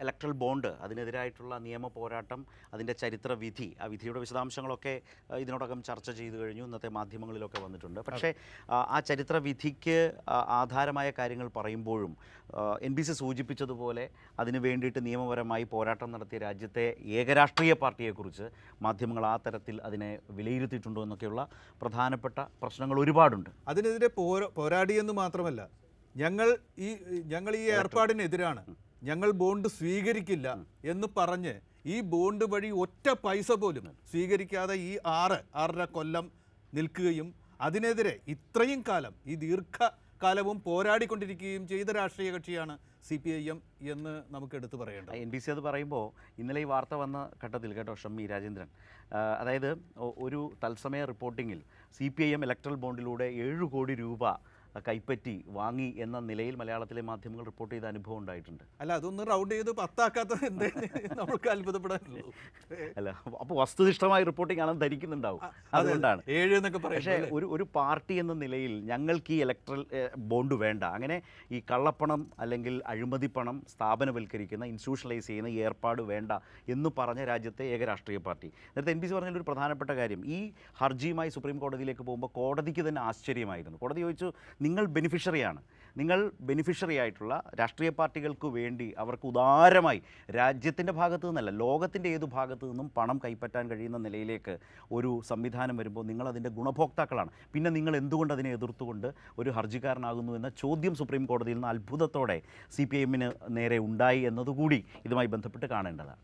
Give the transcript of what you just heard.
Electoral bond അതിനെതിരായിട്ടുള്ള നിയമ പോരാട്ടം അതിന്റെ ചരിത്ര വിധി ആ വിധിയുടെ വിശദാംശങ്ങളൊക്കെ ഇതിനോടകം ചർച്ച ചെയ്തു കഴിഞ്ഞു ഇന്നത്തെ മാധ്യമങ്ങളിലൊക്കെ വന്നിട്ടുണ്ട്. പക്ഷേ ആ, ചരിത്ര വിധിക്ക് ആധാരമായ കാര്യങ്ങൾ പറയുമ്പോഴും എൻ ബി സി സൂചിപ്പിച്ചതുപോലെ അതിന് വേണ്ടിയിട്ട് നിയമപരമായി പോരാട്ടം നടത്തിയ രാജ്യത്തെ ഏകരാഷ്ട്രീയ പാർട്ടിയെക്കുറിച്ച് മാധ്യമങ്ങൾ ആ തരത്തിൽ അതിനെ വിലയിരുത്തിയിട്ടുണ്ടോ എന്നൊക്കെയുള്ള പ്രധാനപ്പെട്ട പ്രശ്നങ്ങൾ ഒരുപാടുണ്ട്. അതിനെതിരെ പോര പോരാടിയെന്ന് മാത്രമല്ല ഞങ്ങൾ ഈ ഞങ്ങൾ ഈ ഏർപ്പാടിനെതിരാണ്. ഞങ്ങൾ ബോണ്ട് സ്വീകരിക്കില്ല എന്ന് പറഞ്ഞ് ഈ ബോണ്ട് വഴി ഒറ്റ പൈസ പോലും സ്വീകരിക്കാതെ ഈ ആറ് ആറര കൊല്ലം നിൽക്കുകയും അതിനെതിരെ ഇത്രയും കാലം ഈ ദീർഘകാലവും പോരാടിക്കൊണ്ടിരിക്കുകയും ചെയ്ത രാഷ്ട്രീയ കക്ഷിയാണ് സി പി ഐ എം എന്ന് നമുക്ക് എടുത്തു പറയേണ്ടത്. എൻ ബി സി അത് പറയുമ്പോൾ ഇന്നലെ ഈ വാർത്ത വന്ന ഘട്ടത്തിൽ കേട്ടോ ഷമ്മി രാജേന്ദ്രൻ. അതായത് ഒരു തത്സമയ റിപ്പോർട്ടിങ്ങിൽ C P I M electoral ബോണ്ടിലൂടെ ഏഴ് കോടി രൂപ കൈപ്പറ്റി വാങ്ങി എന്ന നിലയിൽ മലയാളത്തിലെ മാധ്യമങ്ങൾ റിപ്പോർട്ട് ചെയ്ത അനുഭവം ഉണ്ടായിട്ടുണ്ട്. അല്ല അതൊന്നും റൗണ്ട് ചെയ്ത് പത്താക്കാത്ത എന്തേ നമുക്ക് അത്ഭുതപ്പെടാനുള്ളൂ. അല്ല അപ്പോൾ വസ്തുനിഷ്ഠമായ റിപ്പോർട്ടിംഗ് ആണെന്ന് ധരിക്കുന്നുണ്ടാവും. അതുകൊണ്ടാണ്. ഏഴ് എന്നൊക്കെ പക്ഷേ ഒരു ഒരു പാർട്ടി എന്ന നിലയിൽ ഞങ്ങൾക്ക് ഈ ഇലക്ട്രൽ ബോണ്ട് വേണ്ട. അങ്ങനെ ഈ കള്ളപ്പണം അല്ലെങ്കിൽ അഴിമതി പണം സ്ഥാപനവൽക്കരിക്കുന്ന ഇൻസ്റ്റിറ്റ്യൂഷണലൈസ് ചെയ്യുന്ന ഈ ഏർപ്പാട് വേണ്ട എന്ന് പറഞ്ഞ രാജ്യത്തെ ഏക രാഷ്ട്രീയ പാർട്ടി. നേരത്തെ എൻ പി സി പറഞ്ഞൊരു പ്രധാനപ്പെട്ട കാര്യം. ഈ ഹർജിയുമായി സുപ്രീം കോടതിയിലേക്ക് പോകുമ്പോൾ കോടതിക്ക് തന്നെ ആശ്ചര്യമായിരുന്നു. കോടതി ചോദിച്ചു നിങ്ങൾ ബെനിഫിഷ്യറിയാണ് നിങ്ങൾ ബെനിഫിഷ്യറി ആയിട്ടുള്ള രാഷ്ട്രീയ പാർട്ടികൾക്ക് വേണ്ടി അവർക്ക് ഉദാരമായി രാജ്യത്തിന്റെ ഭാഗത്തു നിന്നല്ല ലോകത്തിന്റെ ഏത് ഭാഗത്തു നിന്നും പണം കൈപ്പറ്റാൻ കഴിയുന്ന നിലയിലേക്ക് ഒരു സംവിധാനം വരുമ്പോൾ നിങ്ങൾ അതിന്റെ ഗുണഭോക്താക്കളാണ്. പിന്നെ നിങ്ങൾ എന്തുകൊണ്ട് അതിനെ എതിർത്തുകൊണ്ട് ഒരു ഹർജിക്കാരനാകുന്നു എന്ന ചോദ്യം സുപ്രീം കോടതിയിൽ നിന്ന് അത്ഭുതത്തോടെ സി പി എമ്മിന് നേരെ ഉണ്ടായി എന്നതുകൂടി ഇതുമായി ബന്ധപ്പെട്ട് കാണേണ്ടതാണ്.